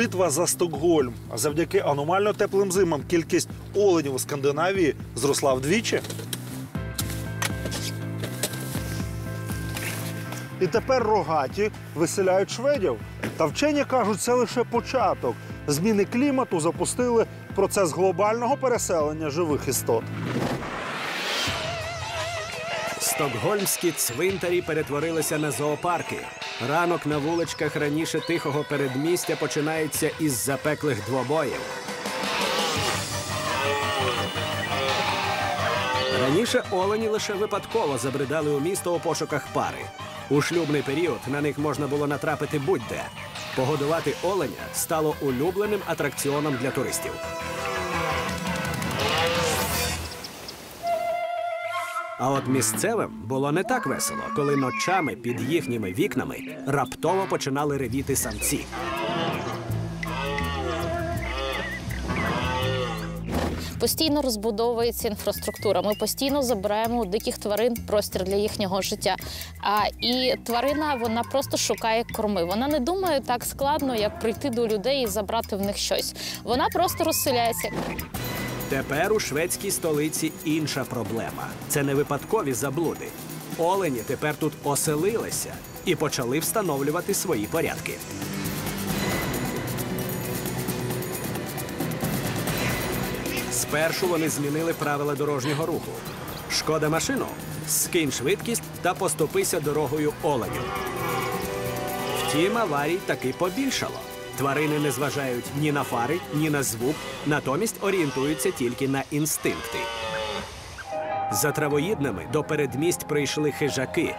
Битва за Стокгольм. А Завдяки аномально теплим зимам кількість оленів у Скандинавії зросла вдвічі. І тепер рогаті виселяють шведів. Та вчені кажуть, це лише початок. Зміни клімату запустили процес глобального переселення живих істот. Стокгольмські цвинтарі перетворилися на зоопарки. Ранок на вуличках раніше тихого передмістя починається із запеклих двобоїв. Раніше олені лише випадково забридали у місто у пошуках пари. У шлюбний період на них можна було натрапити будь-де. Погодувати оленя стало улюбленим атракціоном для туристів. А от місцевим було не так весело, коли ночами під їхніми вікнами раптово починали ревіти самці. Постійно розбудовується інфраструктура. Ми постійно забираємо у диких тварин простір для їхнього життя. А і тварина вона просто шукає корми. Вона не думає так складно, як прийти до людей і забрати в них щось. Вона просто розселяється. Тепер у шведській столиці інша проблема це не випадкові заблуди. Олені тепер тут оселилися і почали встановлювати свої порядки. Спершу вони змінили правила дорожнього руху. Шкода машину, скинь швидкість та поступися дорогою оленю. Втім, аварій таки побільшало. Тварини не зважають ні на фари, ні на звук, натомість орієнтуються тільки на інстинкти. За травоїдними до передмість прийшли хижаки.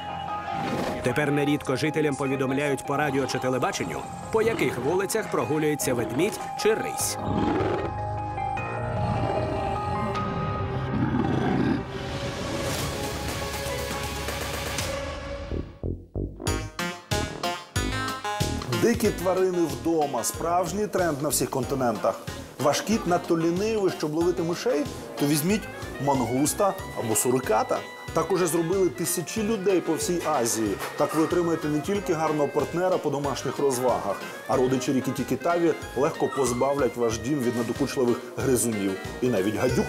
Тепер нерідко жителям повідомляють по радіо чи телебаченню, по яких вулицях прогулюється ведмідь чи рись. Дикі тварини вдома справжній тренд на всіх континентах. Ваш кіт надто лінивий, щоб ловити мишей, то візьміть мангуста або суриката. Так уже зробили тисячі людей по всій Азії. Так ви отримаєте не тільки гарного партнера по домашніх розвагах, а родичі ріки Тікітаві легко позбавлять ваш дім від надокучливих гризунів і навіть гадюк.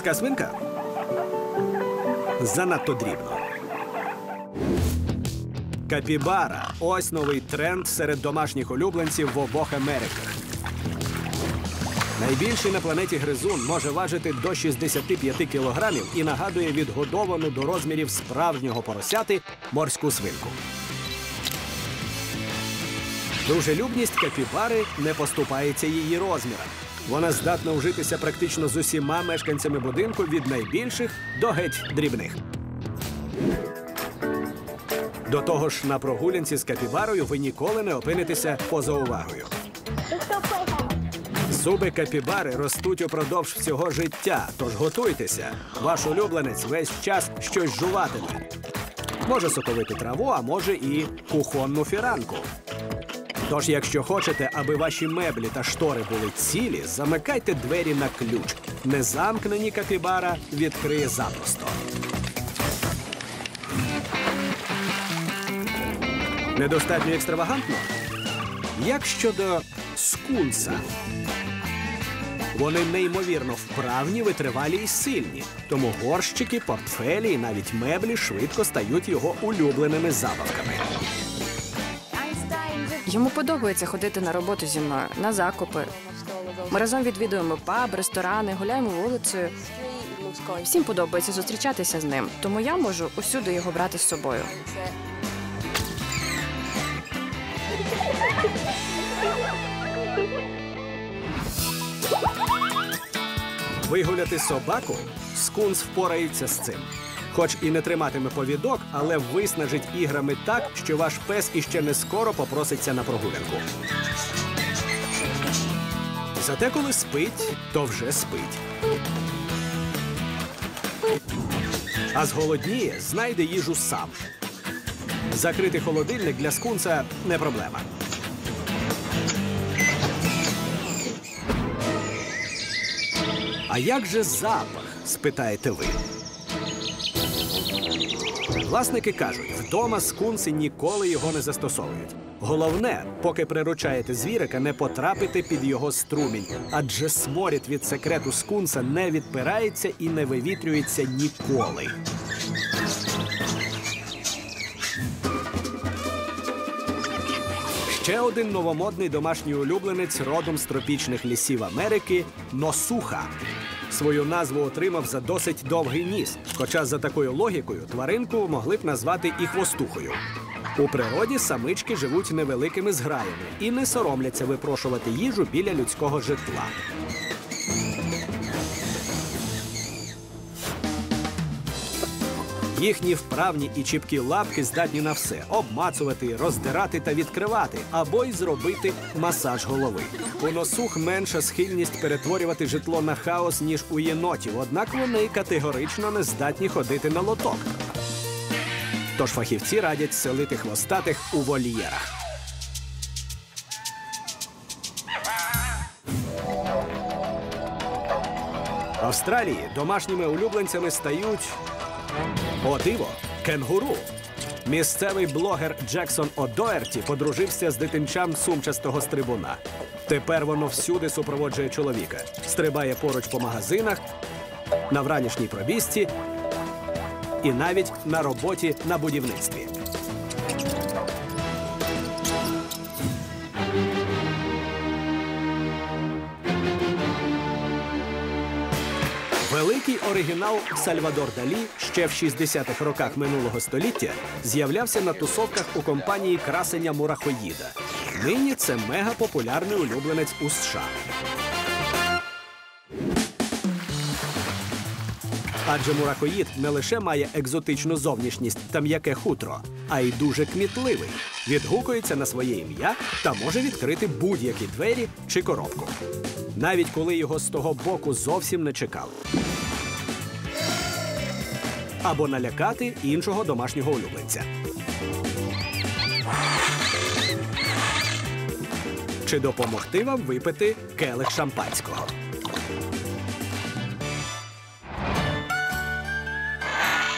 Морська свинка? Занадто дрібно. Капібара ось новий тренд серед домашніх улюбленців в обох Америках. Найбільший на планеті гризун може важити до 65 кілограмів і нагадує відгодовану до розмірів справжнього поросяти морську свинку. Дружелюбність капібари не поступається її розмірам. Вона здатна вжитися практично з усіма мешканцями будинку від найбільших до геть дрібних. До того ж, на прогулянці з капібарою ви ніколи не опинитеся поза увагою. Зуби капібари ростуть упродовж всього життя, тож готуйтеся. Ваш улюбленець весь час щось жуватиме. Може соковити траву, а може і кухонну фіранку. Тож, якщо хочете, аби ваші меблі та штори були цілі, замикайте двері на ключ. Незамкнені капібара відкриє запросто. Недостатньо екстравагантно? Як щодо скунса? Вони неймовірно вправні, витривалі і сильні. Тому горщики, портфелі і навіть меблі швидко стають його улюбленими забавками. Йому подобається ходити на роботу зі мною, на закупи. Ми разом відвідуємо паб, ресторани, гуляємо вулицею. Всім подобається зустрічатися з ним, тому я можу усюди його брати з собою. Вигуляти собаку скунс впорається з цим. Хоч і не триматиме повідок, але виснажить іграми так, що ваш пес іще не скоро попроситься на прогулянку. Зате, коли спить, то вже спить. А зголодніє, знайде їжу сам. Закрити холодильник для скунса не проблема. А як же запах? спитаєте ви. Власники кажуть, вдома скунси ніколи його не застосовують. Головне, поки приручаєте звірика, не потрапити під його струмінь, адже сморід від секрету скунса не відпирається і не вивітрюється ніколи. Ще один новомодний домашній улюбленець родом з тропічних лісів Америки носуха. Свою назву отримав за досить довгий ніс. Хоча за такою логікою тваринку могли б назвати і хвостухою. У природі самички живуть невеликими зграями і не соромляться випрошувати їжу біля людського житла. Їхні вправні і чіпкі лапки здатні на все обмацувати, роздирати та відкривати, або й зробити масаж голови. У носух менша схильність перетворювати житло на хаос, ніж у єнотів, однак вони категорично не здатні ходити на лоток. Тож фахівці радять селити хвостатих у вольєрах. В Австралії домашніми улюбленцями стають о диво, кенгуру. Місцевий блогер Джексон Одоерті подружився з дитинчам сумчастого стрибуна. Тепер воно всюди супроводжує чоловіка, стрибає поруч по магазинах, на вранішній пробіжці і навіть на роботі на будівництві. Великий оригінал Сальвадор Далі ще в 60-х роках минулого століття з'являвся на тусовках у компанії красення Мурахоїда. Нині це мегапопулярний улюбленець у США. Адже мурахоїд не лише має екзотичну зовнішність та м'яке хутро, а й дуже кмітливий. Відгукується на своє ім'я та може відкрити будь-які двері чи коробку. Навіть коли його з того боку зовсім не чекали. Або налякати іншого домашнього улюбленця. Чи допомогти вам випити келих шампанського?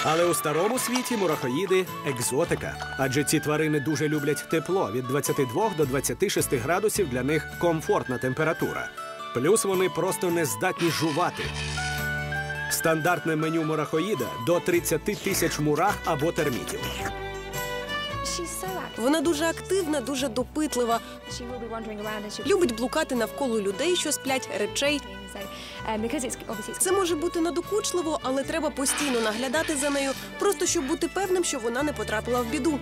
Але у старому світі мурахоїди екзотика, адже ці тварини дуже люблять тепло від 22 до 26 градусів для них комфортна температура. Плюс вони просто не здатні жувати. Стандартне меню мурахоїда до 30 тисяч мурах або термітів. Вона дуже активна, дуже допитлива. Любить блукати навколо людей, що сплять речей. Це може бути надокучливо, але треба постійно наглядати за нею, просто щоб бути певним, що вона не потрапила в біду.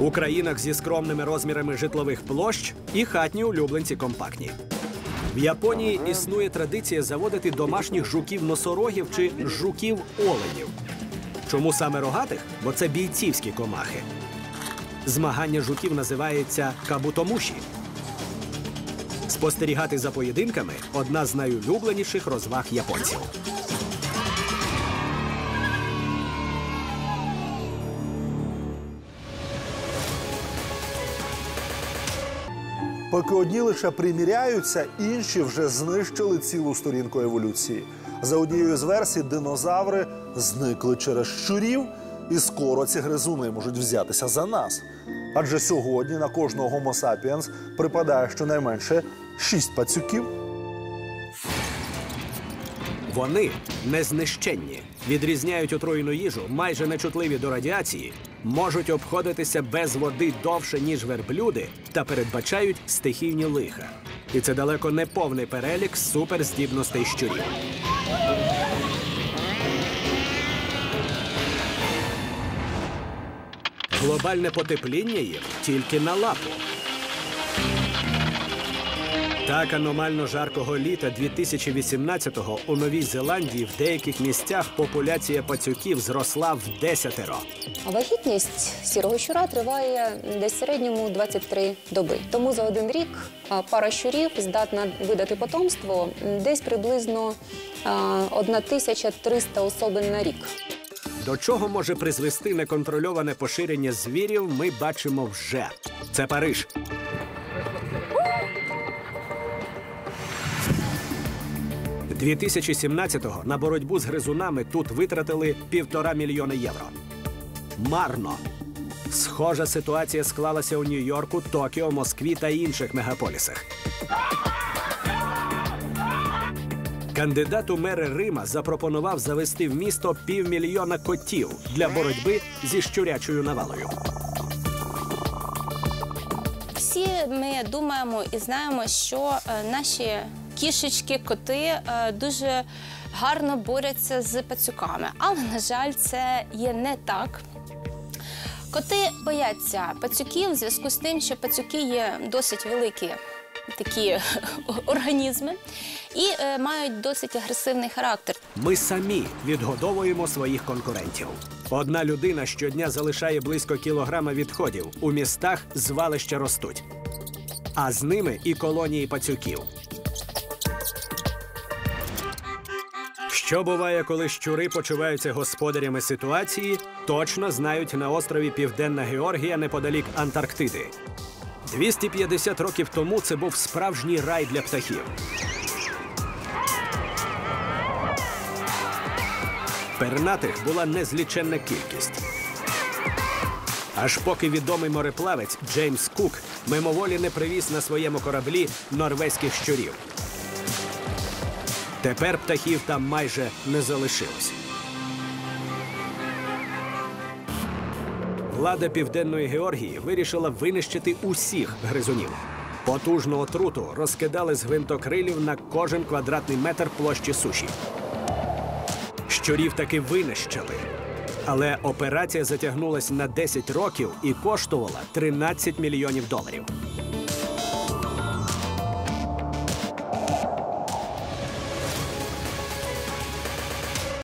У країнах зі скромними розмірами житлових площ і хатні улюбленці компактні. В Японії існує традиція заводити домашніх жуків-носорогів чи жуків-оленів. Чому саме рогатих? Бо це бійцівські комахи. Змагання жуків називається кабутомуші. Спостерігати за поєдинками одна з найулюбленіших розваг японців. Поки одні лише приміряються, інші вже знищили цілу сторінку еволюції. За однією з версій, динозаври зникли через щурів, і скоро ці гризуни можуть взятися за нас. Адже сьогодні на кожного Homo sapiens припадає щонайменше шість пацюків. Вони незнищенні, відрізняють отруєну їжу, майже нечутливі до радіації, можуть обходитися без води довше, ніж верблюди, та передбачають стихійні лиха. І це далеко не повний перелік суперздібностей щурів. Глобальне потепління їм тільки на лапу. Так аномально жаркого літа 2018-го у Новій Зеландії в деяких місцях популяція пацюків зросла в десятеро. Вагітність сірого щура триває десь в середньому 23 доби. Тому за один рік пара щурів здатна видати потомство десь приблизно а, 1300 особин на рік. До чого може призвести неконтрольоване поширення звірів, ми бачимо вже. Це Париж. – 2017-го на боротьбу з гризунами тут витратили півтора мільйона євро. Марно. Схожа ситуація склалася у Нью-Йорку, Токіо, Москві та інших мегаполісах. Кандидат у мери Рима запропонував завести в місто півмільйона котів для боротьби зі щурячою навалою. Всі ми думаємо і знаємо, що е, наші кішечки, коти е, дуже гарно борються з пацюками. Але, на жаль, це є не так. Коти бояться пацюків в зв'язку з тим, що пацюки є досить великі такі організми і е, мають досить агресивний характер. Ми самі відгодовуємо своїх конкурентів. Одна людина щодня залишає близько кілограма відходів. У містах звалища ростуть, а з ними і колонії пацюків. Що буває, коли щури почуваються господарями ситуації, точно знають на острові Південна Георгія неподалік Антарктиди. 250 років тому це був справжній рай для птахів. Пернатих була незліченна кількість. Аж поки відомий мореплавець Джеймс Кук мимоволі не привіз на своєму кораблі норвезьких щурів. Тепер птахів там майже не залишилось. Влада Південної Георгії вирішила винищити усіх гризунів. Потужну отруту розкидали з гвинтокрилів на кожен квадратний метр площі суші. Щурів таки винищили. Але операція затягнулася на 10 років і коштувала 13 мільйонів доларів.